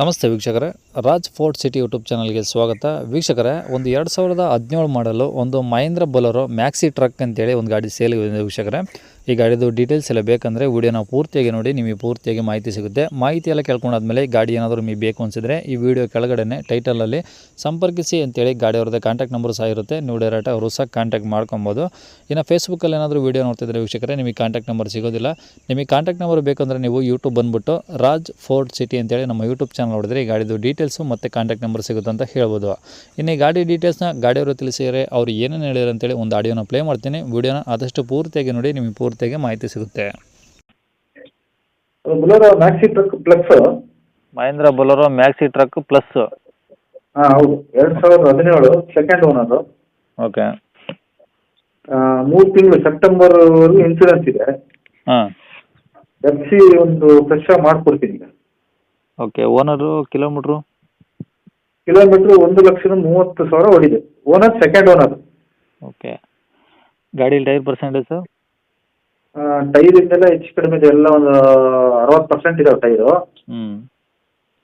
ನಮಸ್ತೆ ವೀಕ್ಷಕರೇ. Raj fort city YouTube ಚಾನಲ್ಗೆ ಸ್ವಾಗತ. ವೀಕ್ಷಕರೇ, ಒಂದು ಎರಡು ಸಾವಿರದ ಹದಿನೇಳು ಮಾಡಲು ಒಂದು ಮಹೇಂದ್ರ ಬೊಲರೋ ಮ್ಯಾಕ್ಸಿ ಟ್ರಕ್ ಅಂತೇಳಿ ಒಂದು ಗಾಡಿ ಸೇಲ್ಗೆ ವೀಕ್ಷಕರೇ. ಈ ಗಾಡಿದು ಡೀಟೇಲ್ಸ್ ಎಲ್ಲ ಬೇಕಂದರೆ ವಿಡಿಯೋನ ಪೂರ್ತಿಯಾಗಿ ನೋಡಿ, ನಿಮಗೆ ಪೂರ್ತಿಯಾಗಿ ಮಾಹಿತಿ ಸಿಗುತ್ತೆ. ಮಾಹಿತಿ ಎಲ್ಲ ಕೇಳ್ಕೊಂಡಾದ್ಮೇಲೆ ಗಾಡಿ ಏನಾದರೂ ನಿಮಗೆ ಬೇಕು ಅನಿಸಿದ್ರೆ ಈ ವಿಡಿಯೋ ಕೆಳಗಡೆ ಟೈಟಲಲ್ಲಿ ಸಂಪರ್ಕಿಸಿ ಅಂತೇಳಿ ಗಾಡಿ ಅವ್ರದ್ದು ಕಾಂಟ್ಯಾಕ್ಟ್ ನಂಬರ್ ಸಹ ಇರುತ್ತೆ. ನೀವು ಡೈರೆಕ್ಟ್ ಅವರು ಸಹ ಕಾಂಟ್ಯಾಕ್ಟ್ ಮಾಡ್ಕೊಬೋದು. ಇನ್ನು ಫೇಸ್ಬುಕ್ಕಲ್ಲಿ ಏನಾದರೂ ವೀಡಿಯೋ ನೋಡ್ತಿದ್ರೆ ವೀಕ್ಷಕರೇ, ನಿಮಗೆ ಕಾಂಟ್ಯಾಕ್ಟ್ ನಂಬರ್ ಸಿಗೋದಿಲ್ಲ. ನಿಮಗೆ ಕಾಂಟ್ಯಾಕ್ಟ್ ನಂಬರ್ ಬೇಕಂದರೆ ನೀವು ಯೂಟ್ಯೂಬ್ ಬಂದುಬಿಟ್ಟು ರಾಜ್ ಫೋರ್ಟ್ ಸಿಟಿ ಅಂತೇಳಿ ನಮ್ಮ ಯೂಟ್ಯೂಬ್ ಚಾನಲ್ ನೋಡಿದ್ರೆ ಈ ಗಾಡಿದು ಡೀಟೇಲ್ಸು ಮತ್ತು ಕಾಂಟ್ಯಾಕ್ಟ್ ನಂಬರ್ ಸಿಗುತ್ತೆ ಅಂತ ಹೇಳ್ಬೋದು. ಇನ್ನು ಈ ಗಾಡಿ ಡೀಟೇಲ್ಸ್ನ ಗಾಡಿಯವರು ತಿಳಿಸಿದರೆ ಅವ್ರು ಏನೇನು ಹೇಳಿದ್ರು ಅಂತೇಳಿ ಒಂದು ಆಡಿಯೋನ ಪ್ಲೇ ಮಾಡ್ತೀನಿ. ವೀಡಿಯೋನ ಆದಷ್ಟು ಪೂರ್ತಿಯಾಗಿ ನೋಡಿ, ನಿಮಗೆ ಪೂರ್ತಿಯಾಗಿ ಮಾಹಿತಿ ಸಿಗುತ್ತೆ. Bolero maxi truck plus Mahindra Bolero maxi truck plus ಹಾಂ ಹೌದು. ಎರಡು ಸಾವಿರದ ಹದಿನೇಳು ಸೆಕೆಂಡ್ ಓನರು ಓಕೆ. ಮೂರು ತಿಂಗಳು ಸೆಪ್ಟೆಂಬರ್ ಇನ್ಸೂರೆನ್ಸ್ ಇದೆ. ಹಾಂ. ಎಫ್ ಸಿ ಒಂದು ಫ್ರೆಶ್ ಮಾಡಿಕೊಡ್ತೀನಿ. ಈಗ ಓಕೆ ಓನರು ಕಿಲೋಮೀಟ್ರು? ಕಿಲೋಮೀಟ್ರ್ ಒಂದು ಲಕ್ಷದ ಮೂವತ್ತು ಸಾವಿರ ಹೊಡಿದೆ ಓನರ್ ಸೆಕೆಂಡ್ ಓನರ್ ಓಕೆ. ಗಾಡಿ ಟೈರ್ ಪರ್ಸೆಂಟೇಜ್ ಟೈರ್ ಇಂದೆಲ್ಲ ಹೆಚ್ಚು ಕಡಿಮೆ ಇದೆ. ಎಲ್ಲ ಒಂದು ಅರವತ್ತು ಪರ್ಸೆಂಟ್ ಇದಾವೆ ಟೈರು ಹ್ಮ್.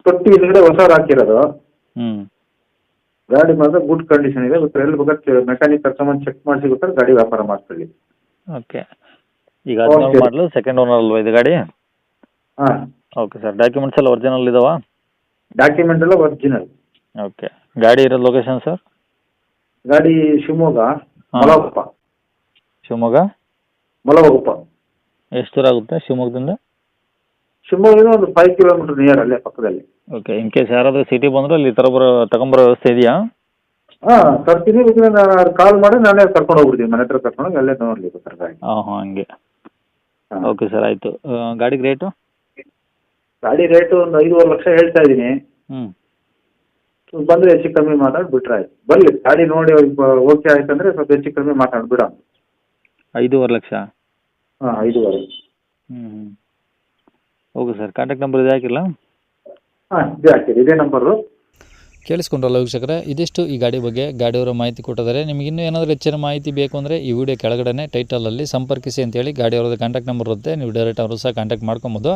ತೊಟ್ಟಿ ಹಿಂದ್ಗಡೆ ಹೊಸವ್ರು ಹಾಕಿರೋದು ಹ್ಮ್. ಗಾಡಿ ಮಾತ್ರ ಗುಡ್ ಕಂಡೀಷನ್ ಇದೆ. ಗೊತ್ತಾ ಎಲ್ಲಿ ಬೇಕಾದ್ರೆ ಮೆಕ್ಯಾನಿಕ್ ಕರ್ಕೊಂಬಂದು ಚೆಕ್ ಮಾಡಿಸಿ ಗೊತ್ತಾರೆ ಗಾಡಿ ವ್ಯಾಪಾರ ಮಾಡ್ತೀವಿ. ಓಕೆ ಈಗ ಹದಿನೇಳು. ಮಾಡಲು ಸೆಕೆಂಡ್ ಓನರ್ ಅಲ್ವಾ ಇದು ಗಾಡಿ? ಹಾಂ. ಓಕೆ ಸರ್ ಡಾಕ್ಯುಮೆಂಟ್ಸ್ ಎಲ್ಲ ಒರಿಜಿನಲ್ ಇದಾವಾ? ಡಾಕ್ಯುಮೆಂಟ್ ಎಲ್ಲ ಒರಿಜಿನಲ್ ಓಕೆ ಗಾಡಿ ಇರೋ ಲೊಕೇಶನ್ ಸರ್ ಗಾಡಿ ಶಿವಮೊಗ್ಗ. ಶಿವಮೊಗ್ಗ? ಮಲಗುಪ್ಪ ಎಷ್ಟು ದೂರ ಆಗುತ್ತೆ ಶಿವಮೊಗ್ಗದಿಂದ? ಶಿವಮೊಗ್ಗದಿಂದ ಒಂದು ಫೈವ್ ಕಿಲೋಮೀಟರ್ ನಿಯರ್ ಅಲ್ಲೇ ಪಕ್ಕದಲ್ಲಿ. ಓಕೆ ಇನ್ ಕೇಸ್ ಯಾರಾದರೂ ಸಿಟಿ ಬಂದ್ರೆ ಅಲ್ಲಿ ತಗೊಬರೋ ತಗೊಂಬರೋ ವ್ಯವಸ್ಥೆ ಇದೆಯಾ? ಹಾಂ ತರ್ತೀನಿ ಬೇಕಿದ್ರೆ ನಾನು ಕಾಲ್ ಮಾಡಿ ನಾನೇ ಕರ್ಕೊಂಡು ಹೋಗ್ಬಿಡ್ತೀನಿ ಮನೆ ಹತ್ರ ಕರ್ಕೊಂಡು ಅಲ್ಲೇ ನೋಡಲಿ ಸರ್ ಗಾಡಿ ಹಾಂ ಹಾಂ ಹಂಗೆ. ಓಕೆ ಸರ್ ಆಯಿತು. ಗಾಡಿಗೆ ರೇಟು ಗಾಡಿ ರೇಟು ಒಂದು ಐದೂವರೆ ಲಕ್ಷ ಹೇಳ್ತಾ ಇದ್ದೀನಿ. ಹ್ಞೂ ಬಂದರೆ ಹೆಚ್ಚು ಕಮ್ಮಿ ಮಾತಾಡಿ ಬಿಟ್ರೆ ಆಯ್ತು. ಬರಲಿ ಗಾಡಿ ನೋಡಿ ಓಕೆ ಆಯ್ತು ಅಂದರೆ ಸ್ವಲ್ಪ ಹೆಚ್ಚು ಕಮ್ಮಿ ಮಾತಾಡಿ ಬಿಡ ಐದೂವರೆ ಲಕ್ಷ? ಹಾಂ ಐದೂವರೆ. ಹ್ಞೂ ಹ್ಞೂ ಓಕೆ ಸರ್ ಕಾಂಟ್ಯಾಕ್ಟ್ ನಂಬರ್ ಇದೆ ಹಾಕಿಲ್ಲ ಹಾಂ ಇದೇ ಹಾಕಿರಿ ಇದೇ ನಂಬರು ಕೇಳಿಸ್ಕೊಂಡ್ರಲ್ಲ ವೀಕ್ಷಕರೇ ಇದಿಷ್ಟು ಈ ಗಾಡಿ ಬಗ್ಗೆ ಗಾಡಿಯವರ ಮಾಹಿತಿ ಕೊಟ್ಟಿದ್ದಾರೆ. ನಿಮಗೆ ಇನ್ನೂ ಏನಾದರೂ ಹೆಚ್ಚಿನ ಮಾಹಿತಿ ಬೇಕು ಅಂದರೆ ಈ ವಿಡಿಯೋ ಕೆಳಗಡೆ ಟೈಟಲಲ್ಲಿ ಸಂಪರ್ಕಿಸಿ ಅಂತೇಳಿ ಗಾಡಿಯವ್ರದ್ದು ಕಾಂಟ್ಯಾಕ್ಟ್ ನಂಬರ್ ಇರುತ್ತೆ. ನೀವು ಡೈರೆಕ್ಟ್ ಅವರು ಸಹ ಕಾಂಟ್ಯಾಕ್ಟ್ ಮಾಡ್ಕೊಬೋದು.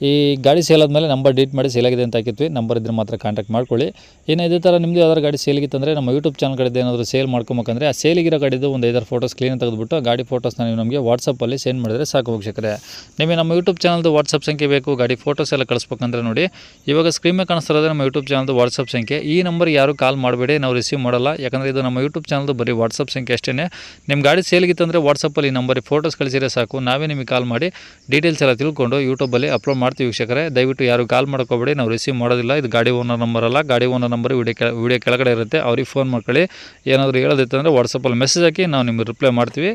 ಈ ಗಾಡಿ ಸೇಲ್ ಆದಮೇಲೆ ನಂಬರ್ ಡೀಟ್ ಮಾಡಿ ಸೇಲ್ ಆಗಿದೆ ಅಂತ ಹಾಕಿದ್ವಿ. ನಂಬರ್ ಇದ್ರೆ ಮಾತ್ರ ಕಾಂಟ್ಯಾಕ್ಟ್ ಮಾಡ್ಕೊಳ್ಳಿ. ಇನ್ನು ಇದೇ ಥರ ನಿಮ್ಮದು ಯಾವ್ದಾದ್ರು ಗಾಡಿ ಸೇಲಿಗಿತ್ತಂದರೆ ನಮ್ಮ ಯೂಟ್ಯೂಬ್ ಚಾನಲ್ ಕಡೆ ಏನಾದರೂ ಸೇಲ್ ಮಾಡ್ಕೊಬೇಕಂದ್ರೆ ಆ ಸೇಲಿಗಿರೋ ಗಾಡಿದು ಒಂದು ಐದಾರು ಫೋಟೋಸ್ ಕ್ಲೀನ್ ತೆಗೆದುಬಿಟ್ಟು ಗಾಡಿ ಫೋಟೋಸ್ನ ನೀವು ನಮಗೆ ವಾಟ್ಸಪ್ಪಲ್ಲಿ ಸೆಂಡ್ ಮಾಡಿದರೆ ಸಾಕು ವೀಕ್ಷಕರೇ. ನಿಮಗೆ ನಮ್ಮ ಯೂಟ್ಯೂಬ್ ಚಾನಲ್ದು ವಾಟ್ಸಪ್ ಸಂಖ್ಯೆ ಬೇಕು, ಗಾಡಿ ಫೋಟೋಸ್ ಎಲ್ಲ ಕಳಿಸ್ಬೇಕಂದ್ರೆ ನೋಡಿ. ಇವಾಗ ಸ್ಕ್ರೀನ್ ಮೇಲೆ ಕಾಣಿಸ್ತಿರೋದು ನಮ್ಮ ಯೂಟ್ಯೂಬ್ ಚಾನಲ್ದು ವಾಟ್ಸಪ್ ಸಂಖ್ಯೆ. ಈ ನಂಬರ್ ಯಾರು ಕಾಲ್ ಮಾಡಬೇಡಿ, ನಾವು ರಿಸೀವ್ ಮಾಡಲ್ಲ. ಯಾಕಂದರೆ ಇದು ನಮ್ಮ ಯೂಟ್ಯೂಬ್ ಚಾನಲ್ದು ಬರೀ ವಾಟ್ಸಪ್ ಸಂಖ್ಯೆ ಅಷ್ಟೇ ನಿಮ್ಮ ಗಾಡಿ ಸೇಲ್ಗಿತ್ತಂದರೆ ವಾಟ್ಸಪ್ಪಲ್ಲಿ ಈ ನಂಬರಿಗೆ ಫೋಟೋಸ್ ಕಳಿಸಿದ್ರೆ ಸಾಕು. ನಾವೇ ನಿಮಗೆ ಕಾಲ್ ಮಾಡಿ ಡೀಟೇಲ್ಸ್ ಎಲ್ಲ ತಿಳ್ಕೊಂಡು ಯೂಟ್ಯೂಬಲ್ಲಿ ಅಪ್ಲೋಡ್ ಮಾಡ್ತೀವಿ ವೀಕ್ಷಕರೇ. ದಯವಿಟ್ಟು ಯಾರು ಕಾಲ್ ಮಾಡ್ಕೋಬೇಡಿ, ನಾವು ರಿಸೀವ್ ಮಾಡೋದಿಲ್ಲ. ಇದು ಗಾಡಿ ಓನರ್ ನಂಬರ್ ಅಲ್ಲ, ಗಾಡಿ ಓನರ್ ನಂಬರ್ ವಿಡಿಯೋ ವಿಡಿಯೋ ಕೆಳಗಡೆ ಇರುತ್ತೆ. ಅವ್ರಿಗೆ ಫೋನ್ ಮಾಡ್ಕೊಳ್ಳಿ. ಏನಾದರೂ ಹೇಳೋದಿತ್ತಂದರೆ ವಾಟ್ಸಪ್ಪಲ್ಲಿ ಮೆಸೇಜ್ ಹಾಕಿ ನಾವು ನಿಮಗೆ ರಿಪ್ಲೈ ಮಾಡ್ತೀವಿ.